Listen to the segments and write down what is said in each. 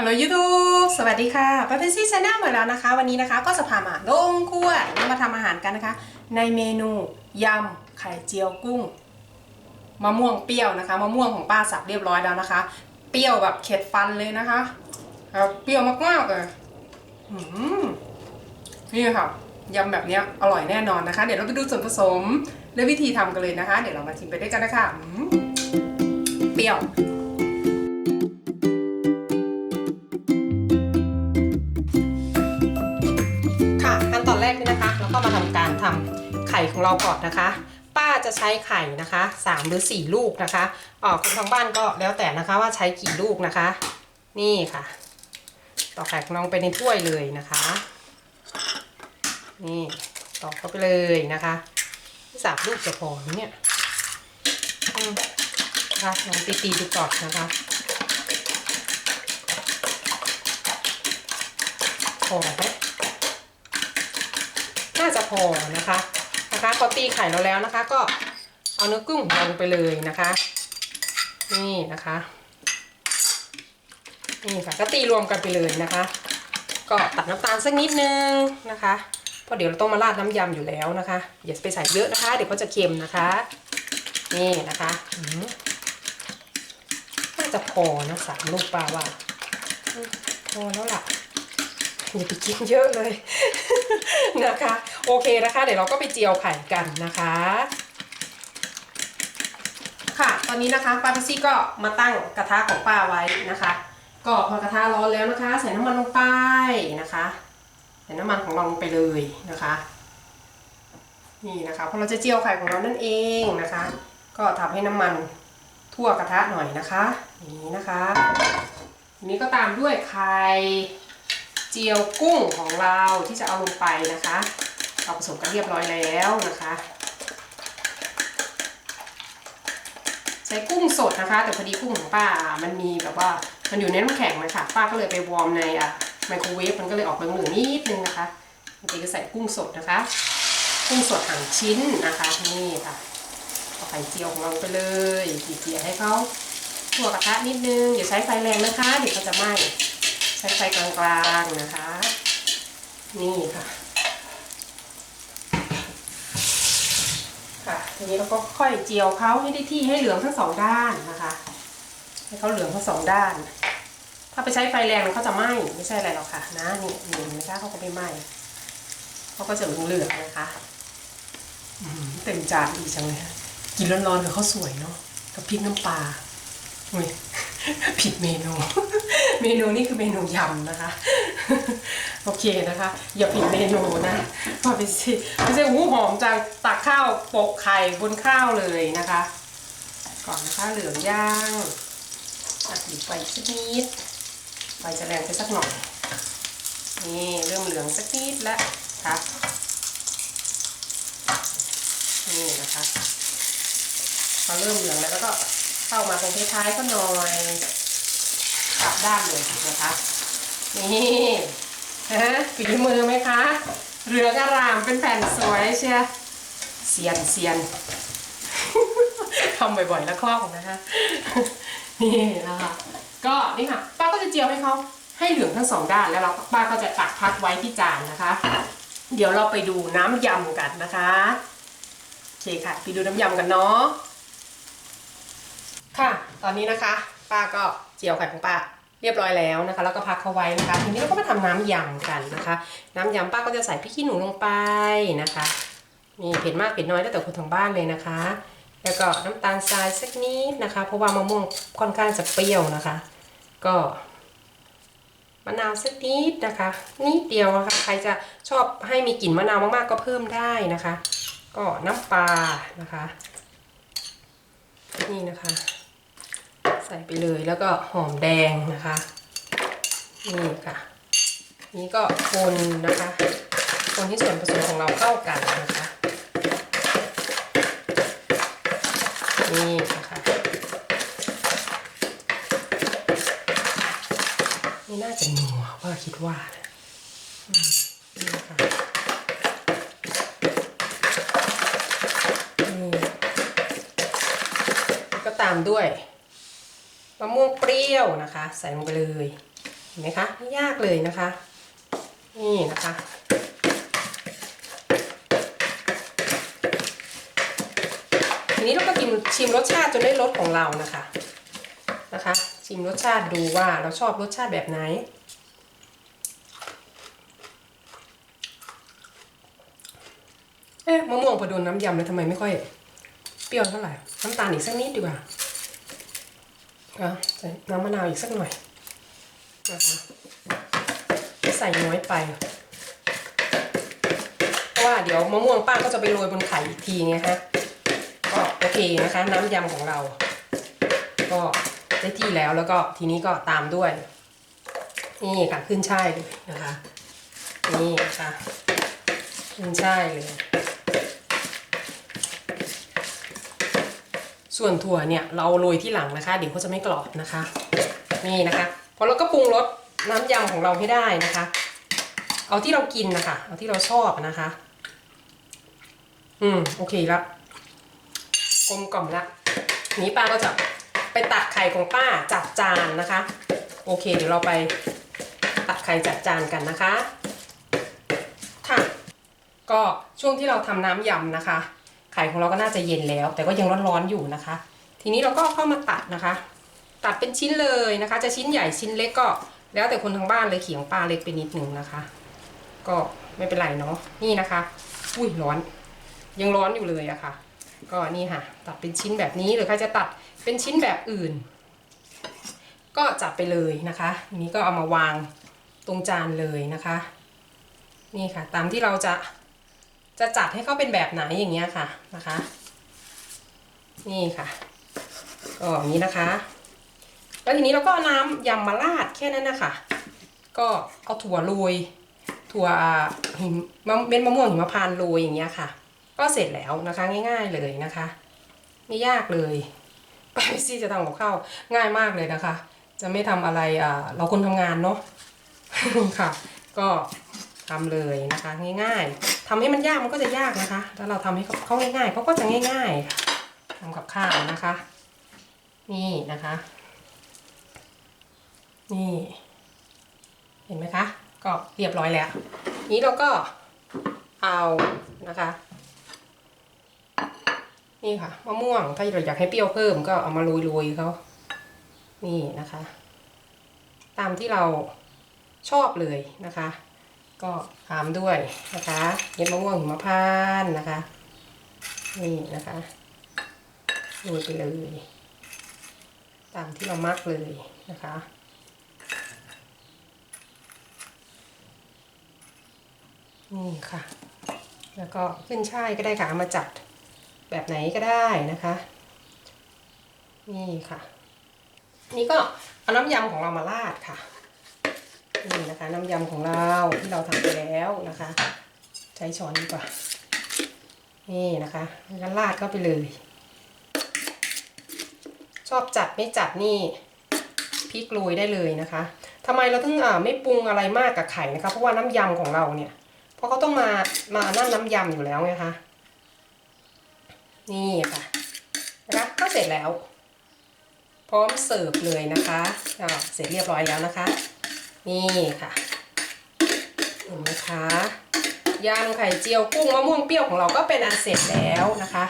ฮัลโหลยูทูบสวัสดีค่ะป้าเพนซี่ชาแนลเหมือนแล้วนะคะ วันนี้นะคะก็จะพามาลงครัวมาทำอาหารกันนะคะ ในเมนูยำไข่เจียวกุ้งมะม่วงเปรี้ยวนะคะมะม่วงของป้าสับเรียบร้อยแล้วนะคะ เปรี้ยวแบบเข็ดฟันเลยนะคะเปรี้ยวมากๆเลยนี่ค่ะยำแบบนี้อร่อยแน่นอนนะคะ เดี๋ยวเราไปดูส่วนผสมและวิธีทำกันเลยนะคะ เดี๋ยวเรามาชิมไปด้วยกันนะคะเปรี้ยว ก็มาทำการทำไข่ของเราก่อนนะคะ ป้าจะใช้ไข่นะคะ3หรือ 4 ลูกนะคะออกคนทางบ้านก็แล้วแต่นะคะว่าใช้กี่ลูกนะคะ นี่ค่ะตอกไข่ของน้องไปในถ้วยเลยนะคะ นี่ตอกเข้าไปเลยนะคะสามลูกจะพอเนี่ยนะคะลองตีๆดูก่อนนะคะพอไหม จะพอนะคะนะคะพอตีไข่เราแล้วนะคะ ก็เอาเนื้อกุ้งลงไปเลยนะคะ นี่นะคะนี่ค่ะก็ตีรวมกันไปเลยนะคะ ก็ตัดน้ำตาลสักนิดนึงนะคะเพราะเดี๋ยวเราต้องมาราดน้ำยำอยู่แล้วนะคะอย่าไปใส่เยอะนะคะ เดี๋ยวเขาจะเค็มนะคะ นี่นะคะน่าจะพอนะสามลูกปลาว่าพอแล้วล่ะ อย่าไปกินเยอะเลยนะคะ โอเคนะคะ เดี๋ยวเราก็ไปเจียวไข่กันนะคะ ค่ะ ตอนนี้นะคะป้าพัซซี่ก็มาตั้งกระทะของป้าไว้นะคะ ก็พอกระทะร้อนแล้วนะคะ ใส่น้ำมันลงไปนะคะ ใส่น้ำมันของเราลงไปเลยนะคะ นี่นะคะเพราะเราจะเจียวไข่ของเรานั่นเองนะคะ ก็ทำให้น้ำมันทั่วกระทะหน่อยนะคะ อย่างนี้นะคะนี้ก็ตามด้วยไข่ เจียวกุ้งของเราที่จะเอาลงไปนะคะ เราผสมกันเรียบร้อยแล้วนะคะ ใช้กุ้งสดนะคะ แต่พอดีกุ้งของป้ามันมีแบบว่ามันอยู่ในน้ำแข็งนะคะป้าก็เลยไปวอร์มในอะไมโครเวฟมันก็เลยออกเหลืองๆนิดนึงนะคะเมื่อกี้ก็ใส่กุ้งสดนะคะ กุ้งสดหั่นชิ้นนะคะนี่ค่ะเอาไข่เจียวของเราไปเลยเจียให้เขาทั่วกระทะนิดนึงอย่าใช้ไฟแรงนะคะเดี๋ยวเขาจะไหม้ ใช้ไฟกลางๆนะคะ นี่ค่ะ ค่ะ ทีนี้เราก็ค่อยเจียวเขาให้ได้ที่ให้เหลืองทั้งสองด้านนะคะ ให้เขาเหลืองทั้งสองด้าน ถ้าไปใช้ไฟแรงเขาจะไหม้ไม่ใช่อะไรหรอกค่ะ นะนี่เห็นไหมคะเขาก็ไม่ไหม้เขาก็จะเหลืองๆนะคะอื้อหือเต็มจานดีจังเลยกินร้อนๆกับข้าวสวยเนาะกับพริกน้ำปลาอุ้ยผิดเมนู เมนูนี่คือเมนูยำนะคะ โอเคนะคะ อย่าผิดเมนูนะพอไปสิไม่ใช่หูหอมจังตักข้าวโปะไข่บนข้าวเลยนะคะ ก่อนนะคะเหลืองย่างตัดหีไฟสักนิดไฟจะแรงไปสักหน่อยนี่เริ่มเหลืองสักนิดแล้วค่ะนี่นะคะพอเริ่มเหลืองแล้วก็เข้ามาตรงท้ายๆก็หน่อย ลับด้านเลยนะคะนี่ฮะฝีมือไหมคะเหลืองอารามเป็นแผ่นสวยเชียเซียนเซียนทำบ่อยๆแล้วคล่องนะคะนี่นะคะก็นี่ค่ะป้าก็จะเจียวให้เขาให้เหลืองทั้งสองด้านแล้วเราป้าก็จะตักพักไว้ที่จานนะคะ เดี๋ยวเราไปดูน้ำยำกันนะคะโอเคค่ะไปดูน้ำยำกันเนาะค่ะ ตอนนี้นะคะ ป้าก็เจียวไข่ของป้า เรียบร้อยแล้วนะคะ แล้วก็พักเขาไว้นะคะ ทีนี้เราก็มาทำน้ำยำกันนะคะ น้ำยำป้าก็จะใส่พริกขี้หนูลงไปนะคะนี่เผ็ดมากเผ็ดน้อยแล้วแต่คนทางบ้านเลยนะคะ แล้วก็น้ำตาลทรายสักนิดนะคะ เพราะว่ามะม่วงค่อนข้างจะเปรี้ยวนะคะ ก็มะนาวสักนิดนะคะนิดเดียวนะคะใครจะชอบให้มีกลิ่นมะนาวมากๆก็เพิ่มได้นะคะ ก็น้ำปลานะคะ นี่นะคะ ใส่ไปเลยแล้วก็หอมแดงนะคะ นี่ค่ะ นี่ก็คนนะคะ คนที่ส่วนผสมของเราเข้ากันนะคะ นี่นะคะ นี่น่าจะนัวว่าคิดว่านะนี่นะคะนี่ก็ตามด้วย มะม่วงเปรี้ยวนะคะ ใส่ลงไปเลยเห็นไหมคะไม่ยากเลยนะคะ นี่นะคะทีนี้เราก็ชิมชิมรสชาติจนได้รสของเรานะคะนะคะ ชิมรสชาติดูว่าเราชอบรสชาติแบบไหนเอ๊ะมะม่วงพอโดนน้ำยำแล้วทำไมไม่ค่อย เปรี้ยวเท่าไหร่น้ำตาลอีกสักนิดดีกว่า อะใส่น้ำมะนาวอีกสักหน่อยนะคะใส่น้อยไป เพราะว่าเดี๋ยวมะม่วงป้าก็จะไปโรยบนไข่อีกทีไงฮะก็โอเคนะคะ น้ำยำของเรา ก็ได้ที่แล้วแล้วก็ทีนี้ก็ตามด้วย นี่ค่ะขึ้นช่ายเลยนะคะ นี่ค่ะขึ้นช่ายเลย ส่วนถั่วเนี่ยเราโรยที่หลังนะคะ เดี๋ยวเขาจะไม่กรอบนะคะ นี่นะคะพอเราก็ปรุงรสน้ำยำของเราให้ได้นะคะ เอาที่เรากินนะคะ เอาที่เราชอบนะคะ อืมโอเคแล้วกลมกล่อมละนี้ป้าก็จะไปตักไข่ของป้าจัดจานนะคะ โอเค เดี๋ยวเราไปตักไข่จัดจานกันนะคะ ค่ะ ก็ช่วงที่เราทำน้ำยำนะคะ ไข่ของเราก็น่าจะเย็นแล้ว แต่ก็ยังร้อนๆอยู่นะคะ ทีนี้เราก็เข้ามาตัดนะคะ ตัดเป็นชิ้นเลยนะคะ จะชิ้นใหญ่ชิ้นเล็กก็ แล้วแต่คนทางบ้านเลยเขียงปลาเล็กไปนิดหนึ่งนะคะ ก็ไม่เป็นไรเนาะนี่นะคะ อุ้ยร้อน ยังร้อนอยู่เลยอะค่ะ ก็นี่ค่ะ ตัดเป็นชิ้นแบบนี้หรือใครจะตัดเป็นชิ้นแบบอื่น ก็จับไปเลยนะคะนี้ก็เอามาวางตรงจานเลยนะคะ นี่ค่ะ ตามที่เราจะ จะจัดให้เขาเป็นแบบไหนอย่างเงี้ยค่ะนะคะ นี่ค่ะก็อย่างนี้นะคะ แล้วทีนี้เราก็เอาน้ำยำมาราดแค่นั้นนะคะ ก็เอาถั่วโรยถั่วหิมมะเม็ดมะม่วงหิมพานต์โรยอย่างเงี้ยค่ะ ก็เสร็จแล้วนะคะง่าย ๆเลยนะคะ ไม่ยากเลยป้าเมซี่จะทำกับข้าวง่ายมากเลยนะคะ จะไม่ทำอะไรเราคนทำงานเนาะค่ะ ก็ ทำเลยนะคะ ง่ายๆทำให้มันยากมันก็จะยากนะคะถ้าเราทำให้เขาง่ายๆเขาก็จะง่ายๆค่ะทำกับข้าวนะคะ นี่นะคะ นี่ เห็นไหมคะ ก็เรียบร้อยแล้ว นี้เราก็เอานะคะ นี่ค่ะมะม่วงถ้าเราอยากให้เปรี้ยวเพิ่มก็เอามาโรยๆเขานี่นะคะ ตามที่เราชอบเลยนะคะ ก็ตามด้วยนะคะเม็ดมะม่วงหิมพานต์นะคะ นี่นะคะโรยไปเลย ตามที่เรามักเลยนะคะนี่ค่ะ แล้วก็ขึ้นช่ายก็ได้ค่ะมาจัดแบบไหนก็ได้นะคะ นี่ค่ะ นี่ก็เอาน้ำยำของเรามาราดค่ะ นี่นะคะ น้ำยำของเราที่เราทำไปแล้วนะคะ ใช้ช้อนดีกว่า นี่นะคะแล้วราดเข้าไปเลย ชอบจัดไม่จัดนี่พริกโรยได้เลยนะคะทำไมเราถึงอ่าไม่ปรุงอะไรมากกับไข่นะคะ เพราะว่าน้ำยำของเราเนี่ยเพราะเขาต้องมามานั่นน้ำยำอยู่แล้วไงคะนี่ค่ะนะคะก็เสร็จแล้ว พร้อมเสิร์ฟเลยนะคะเสร็จเรียบร้อยแล้วนะคะ นี่ค่ะเห็นไหมคะยำไข่เจียวกุ้งมะม่วงเปรี้ยวของเราก็เป็นอันเสร็จแล้วนะคะ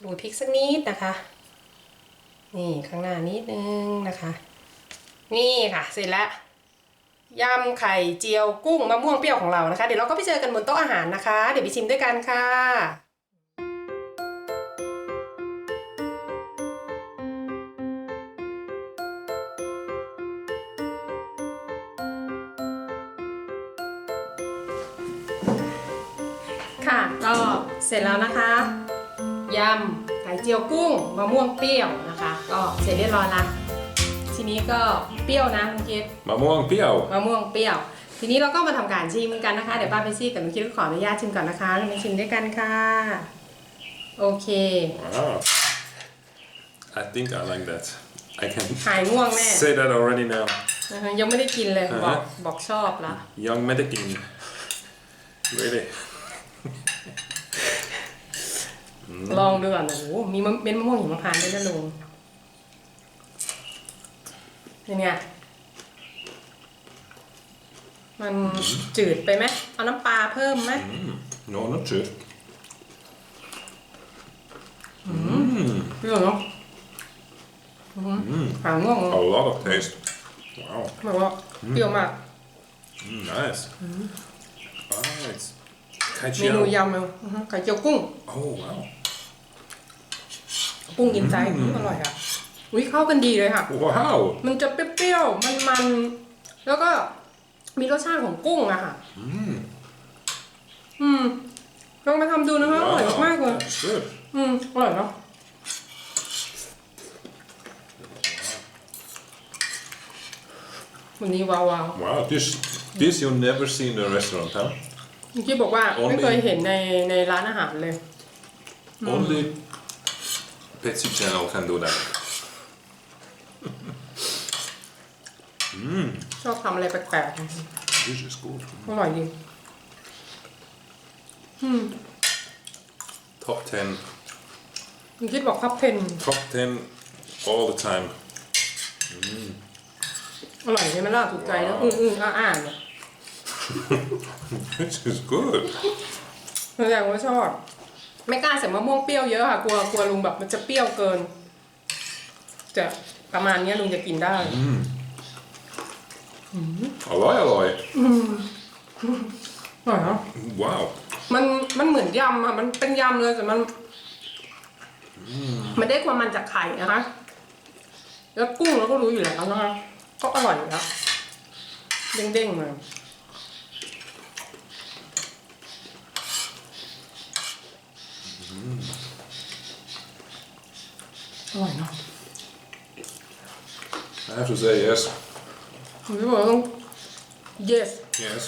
โรยพริกสักนิดนะคะ นี่ข้างหน้านิดนึงนะคะ นี่ค่ะ เสร็จแล้วยำไข่เจียวกุ้งมะม่วงเปรี้ยวของเรานะคะ เดี๋ยวเราก็ไปเจอกันบนโต๊ะอาหารนะคะ เดี๋ยวไปชิมด้วยกันค่ะ ค่ะ ก็เสร็จแล้วนะคะยำไข่เจียวกุ้งมะม่วงเปรี้ยวนะคะ ก็เสร็จเรียบร้อยละทีนี้ก็เปรี้ยวนะคุณคิดมะม่วงเปรี้ยวมะม่วงเปรี้ยว ทีนี้เราก็มาทำการชิมกันนะคะเดี๋ยวป้าเปซี่กับน้องคิดก็ขออนุญาตชิมก่อนนะคะเรามาชิมด้วยกันค่ะ โอเค Wow. I think I like that. I can หายง่วงแน่ say that already now. นะคะยังไม่ได้กินเลยอ่าฮะบอกบอกชอบละ Young Medikin. Really? ลองดูก่อนโอ้โหมีมะเม็ดมะม่วงหิมพานต์ด้วยนะลุงเป็นไงมันจืดไปไหมเอาน้ำปลาเพิ่มไหม No, not good. เปรี้ยวเนาะหางง่วง A lot of taste. Wow. แบบว่าเปรี้ยวมาก Mm, nice. Right. เมนู Kai ยำเลยอือฮึไข่เจียวกุ้ง Oh, wow. กุ้งกินใจอืมอร่อยอะอุ้ยเข้ากันดีเลยค่ะ Wow. มันจะเปรี้ยวๆ มันๆ แล้วก็มีรสชาติของกุ้งอะค่ะ อืมลองมาทำดูนะคะ อร่อย Wow. มากๆเลย That's good. อืม อร่อยเนาะ วันนี้ว้าว Wow. This this you never see in a restaurant, huh? ๆเมื่อกี้บอกว่า Only- ไม่เคยเห็นในในร้านอาหารเลย Only Petsy Channel can do that. ชอบทำอะไรแปลก This is good. ๆ อร่อยดี Top 10. เมื่อกี้บอกคัพเพน Top 10 all the time. อร่อยใช่ไหมล่ะถูกใจแล้ว อืออืออ่าอ่าเนี่ย This is good. แสดงว่าชอบ ไม่กล้าใส่มะม่วงเปรี้ยวเยอะค่ะกลัวกลัวลุงแบบมันจะเปรี้ยวเกิน จะประมาณเนี้ยลุงจะกินได้ Alloy, alloy. อร่อยเนาะ Wow. มันมันเหมือนยำอะมันเป็นยำเลยแต่มันมันได้ความมันจากไข่นะคะ แล้วกุ้งเราก็รู้อยู่แล้วนะคะก็อร่อยอยู่แล้วเด้งๆมา อร่อยเนาะ I have to say yes. ผมจะบอกว่าต้อง yes Yes.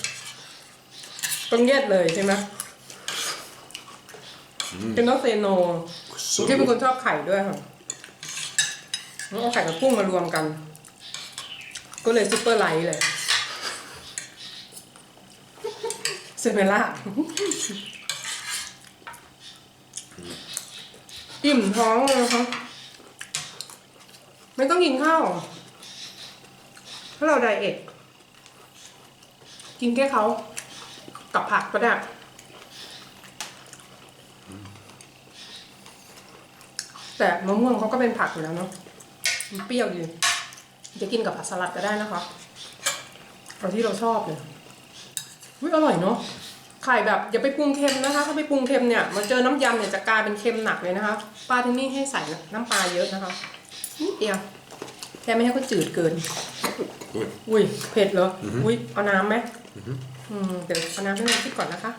ต้อง yes เลยใช่ไหมเป็นต้องเซโน So พี่เป็นค good. นชอบไข่ด้วยค่ะแล้วเอาไข่กับกุ้งมารวมกัน ก็เลยซุปเปอร์ไลท์เลยเซเมล่าอิ่มท้องเลยนะคะ ไม่ต้องกินข้าวถ้าเราไดเอทกินแค่เขากับผักก็ได้แต่มะม่วงเขาก็เป็นผักอยู่แล้วเนาะเปรี้ยวดีจะกินกับผักสลัดก็ได้นะคะเอาที่เราชอบเลยวิอร่อยเนาะไข่แบบอย่าไปปรุงเค็มนะคะ ถ้าไปปรุงเค็มเนี่ยมาเจอน้ำยำเนี่ยจะกลายเป็นเค็มหนักเลยนะคะป้าที่นี่ให้ใส่น้ำปลาเยอะนะคะ นิดเดียวแค่ไม่ให้เขาจืดเกิน Good. อุ้ย เผ็ดเหรออุ้ย เอาน้ำไหมอืมเดี๋ยวเอาน้ำให้ลุงคิดก่อนนะคะ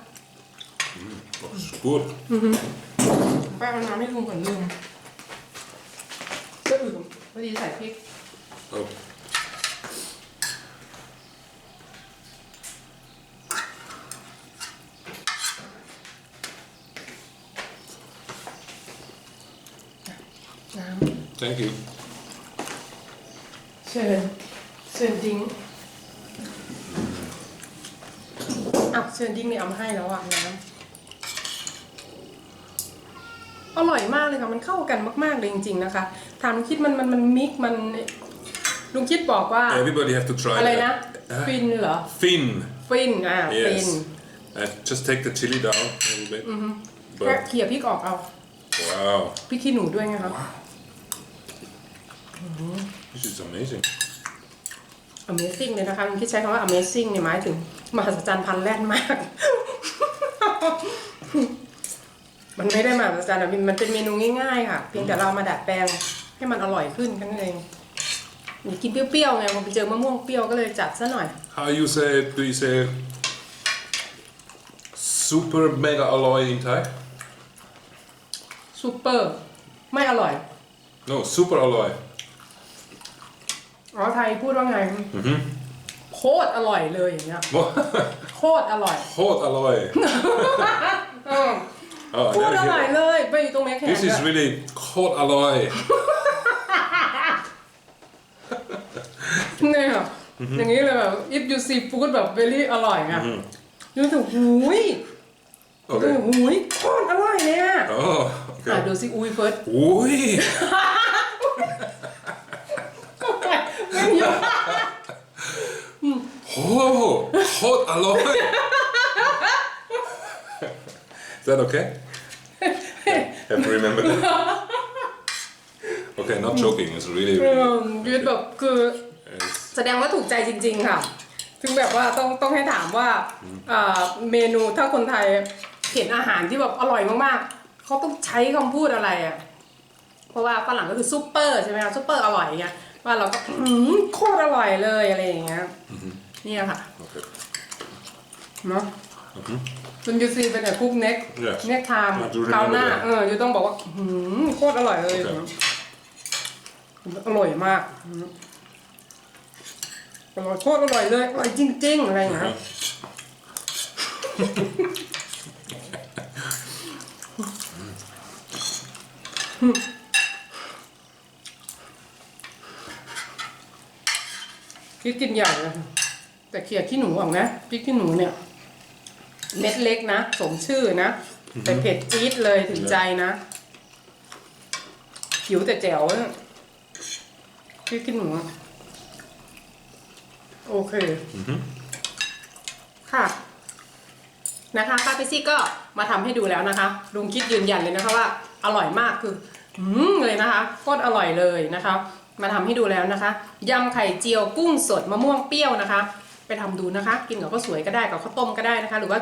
That's good. ป้าเอาน้ำให้ลุงก่อนลืมก็อื่นพอดีใส่พริก Oh. น้ Thank you. ำเชิญเชิญดิ้งอ้าวเชิญดิ้งเนี่ยเอามาให้แล้วอะน้ำอร่อยมากเลยค่ะ มันเข้ากันมากๆเลยจริง ๆ นะคะถามลุงคิดมันมันมันมิกมันลุงคิดบอกว่า Everybody have to try อะไร that. นะ Uh, ฟินเหรอ Fin. ฟินอ่าฟิน Yes. And just take the chili down a little bit. แค่ But เขี่ยพริกออกเอา wow, พริกขี้หนูด้วยไงคะ this is amazing. Amazing เลยนะคะลุงคิดใช้คำว่า Amazing เนี่ยหมายถึงมหัศจรรย์พันแล่นมาก มันไม่ได้มหัศจรรย์อะมันเป็นเมนูง่ายๆค่ะ เพียงแต่เรามาดัดแปลงให้มันอร่อยขึ้นแค่นั้นเองอยากกินเปรี้ยวๆไงพอไปเจอมะม่วงเปรี้ยวก็เลยจัดซะหน่อย How you say it? Do you say super mega alloy in Thai? ซูเปอร์ไม่อร่อย No, super alloy. อ๋อไทยพูดว่าไงโคตรอร่อยเลยอย่างเงี้ย What? โคตรอร่อย Hot alloy. อืม Oh, โคตร I อ never ร่อย hear เลยไปอยู่ตรงแม่แข that. น This is ด้วย really hot alloy. เนี่ยอย่างนี้เลยแบบ if you see food แบบ very อร่อยไงยูถึงหูยเออ Okay. หูยโคตรอร่อยเลยอะ Oh, อะ okay. ดูสิอุ้ยเฟิร์ส Ui. ไม่ยอม Oh, hot alloy. Is that okay? Have to remember that. Okay, not joking. It's really, เอ really. อยืดแบบคือ It's, แสดงว่าถูกใจจริง ๆ ค่ะ ถึงแบบว่าต้องต้องให้ถามว่าเอ่อเมนูถ้าคนไทยเห็นอาหารที่แบบอร่อยมากๆ เขาต้องใช้คำพูดอะไรอะ เพราะว่าฝรั่งก็คือซุปเปอร์ใช่ไหมคะซุปเปอร์อร่อยเงี้ยว่าเราก็อื้อหือโคตรอร่อยเลยอะไรอย่างเงี้ย เนี่ยค่ะ okay. เนาะคุณยูซีเป็นแต่คุกเน็ก Yes. เน็กไทม์มาดูคราวหน้าเรื่องเลยเออยูต้องบอกว่าอื้อหือโคตรอร่อยเลยโอเคอร่อยมากอื้ออร่อยโคตรอร่อยเลยอร่อยจริง ๆ อะไรอย่างเงี้ยพริกกินใหญ่เลย แต่เขียดขี้หนูออกนะพริกขี้หนูเนี่ย เม็ดเล็กนะ สมชื่อนะ แต่เผ็ดจี๊ดเลยถึงใจนะ ผิวแต่แจ๋วนะพริกขี้หนูอะโอเค ค่ะนะคะป้าเปซี่ก็มาทำให้ดูแล้วนะคะ ลุงคิดยืนยันเลยนะคะว่า อร่อยมากคืออืมเลยนะคะโคตรอร่อยเลยนะคะ มาทำให้ดูแล้วนะคะยำไข่เจียวกุ้งสดมะม่วงเปรี้ยวนะคะไป ทำดูนะคะ กินกับข้าวสวยก็ได้กับข้าวต้มก็ได้นะคะ หรือว่า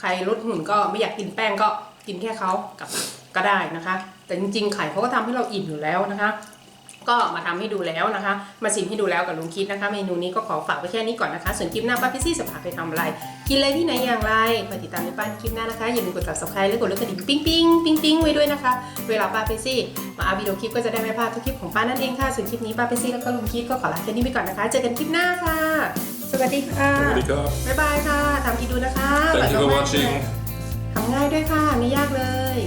ใครลดหุ่นก็ไม่อยากกินแป้งก็กินแค่เขากับก็ได้นะคะ แต่จริงๆไข่เขาก็ทำให้เราอิ่มอยู่แล้วนะคะ ก็มาทำให้ดูแล้วนะคะ มาชิมให้ดูแล้วกับลุงคิดนะคะ เมนูนี้ก็ขอฝากไว้แค่นี้ก่อนนะคะ ส่วนคลิปหน้าป้าพิซี่จะพาไปทำอะไร กินอะไรที่ไหนอย่างไรคอยติดตามในป้าคลิปหน้านะคะ อย่าลืมกด subscribe และกดลูกกระดิ่งปิ๊งปิ๊งปิ๊งปิ๊งไว้ด้วยนะคะ เวลาป้าพิซี่มาอัพวิดีโอคลิปก็จะได้ไม่พลาดทุกคลิปของป้านั่นเองค่ะ ส่วนคลิปนี้ป้าพิซี่แล้วก็ลุงคิดก็ขอลาแค่นี้ไปก่อนนะคะ เจอกันคลิปหน้าค่ะ สวัสดีค่ะ Ready, go. บ๊ายบายค่ะทำกินดูนะคะ Thank you for อร่อยมากๆ watching. ทำง่ายด้วยค่ะ ไม่ยากเลย